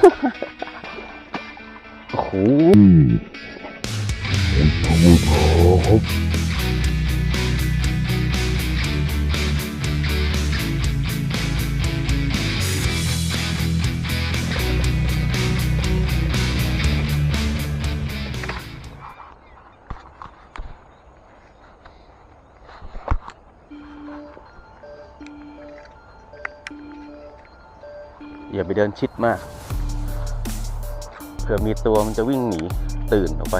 โอ้โหอย่าไปเดินชิดมาก ผื่อมีตัวมันจะวิ่งหนีตื่นออกไป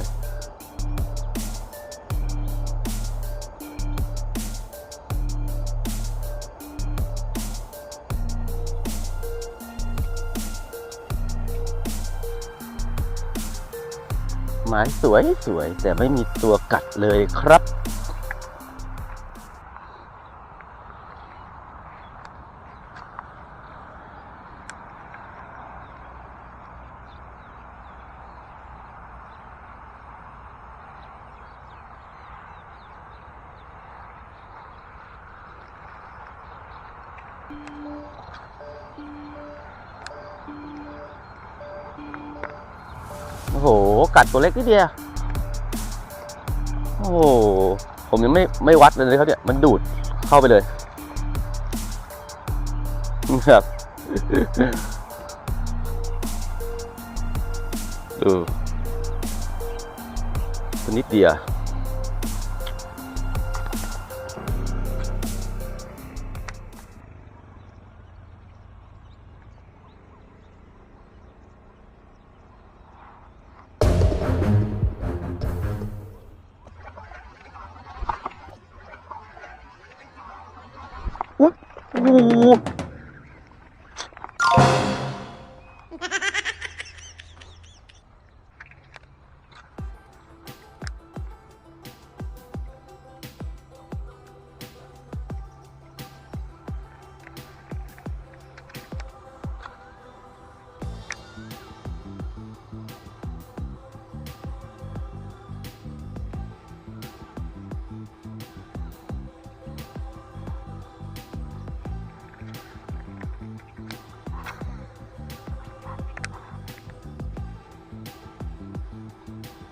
หมายสวยสวยแต่ไม่มีตัวกัดเลยครับ โอ้โห กัดตัวเล็กนิดเดียว โอ้โห ผมยังไม่ไม่วัดเลยเขาเนี่ย มันดูดเข้าไปเลยครับดูตัวนิดเดียว โอ้โ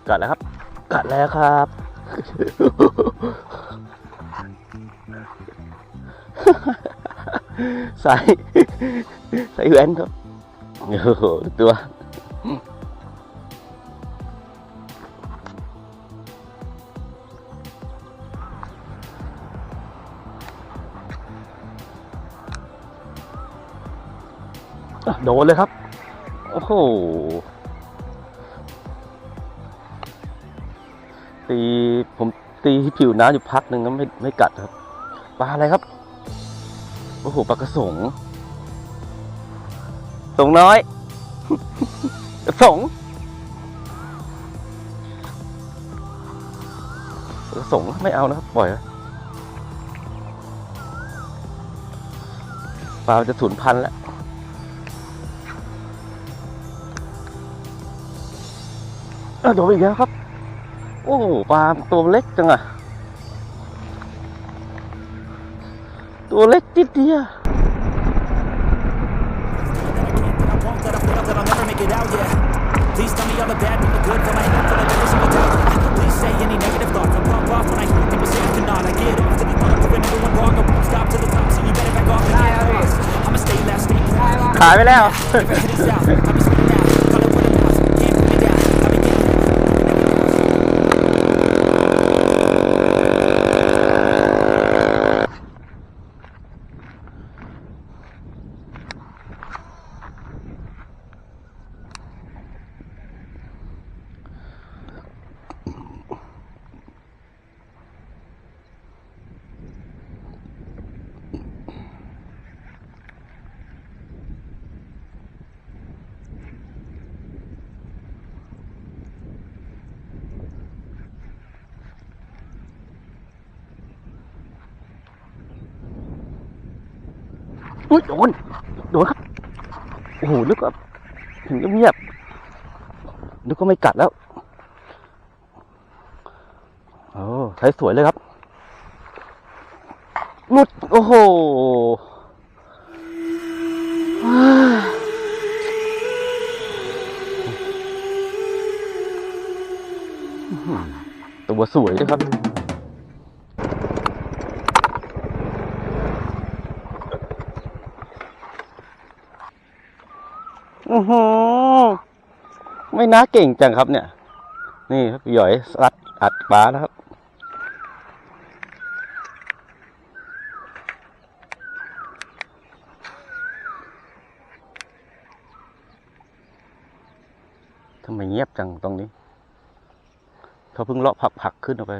กัดแล้วครับ กัดแล้วครับ ใส่ใส่แว่นครับโอ้โหดูตัวโดนเลยครับ โอ้โห ตีผมตีผิวน้ำอยู่พักหนึ่งก็ไม่ไม่กัดครับปลาอะไรครับโอ้โหปลากระสงสงน้อย กระสงกระสงไม่เอานะครับปล่อยนะปลาจะสูญพันธุ์แล้วเอ้าโดนไปอีกแล้วครับ โอ้โหปลาตัวเล็กจังอะตัวเล็กนิดเดียว I won't that I fail that I'll never โดน โดนครับ โอ้โห นึกว่าถึงเงียบนึกว่าไม่กัดแล้ว โอ้ใช้สวยเลยครับ หลุด โอ้โหตัวสวยนะครับ อือหือไม่น่าเก่งจังครับเนี่ย นี่ครับหย่อยรัดอัดปลาแล้วครับ ทำไมเงียบจังตรงนี้ เขาเพิ่งเลาะผักผักขึ้นออกไป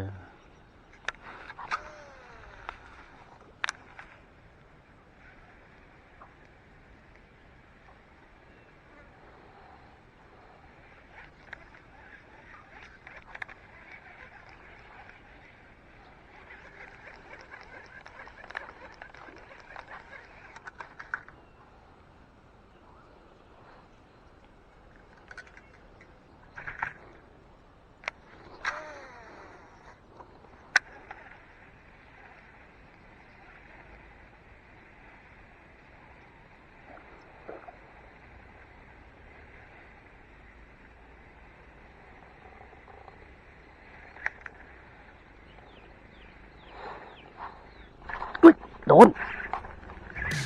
อุ๊ย โดน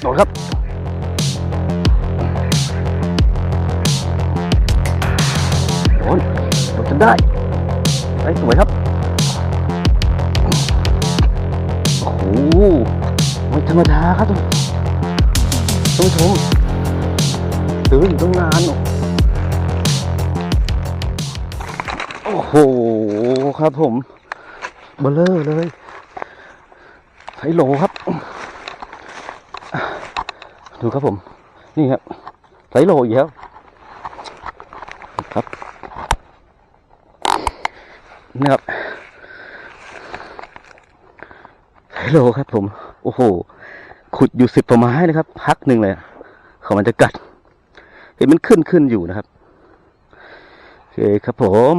โดนครับ โดน โดนจนได้ไอ้สวยครับ โอ้โหไม่ธรรมดาครับท่านผู้ชมซื้ออยู่ตั้งนาน โอ้โห ครับผม เบลเลอร์เลย ไซโลครับ ดูครับผม นี่ครับไซโลอีกแล้วครับนี่ครับไซโลครับผม โอ้โห ขุดอยู่สิบประไม้นะครับ พักหนึ่งเลยเขามันจะกัด เห็นมันขึ้นขึ้นอยู่นะครับ โอเคครับผม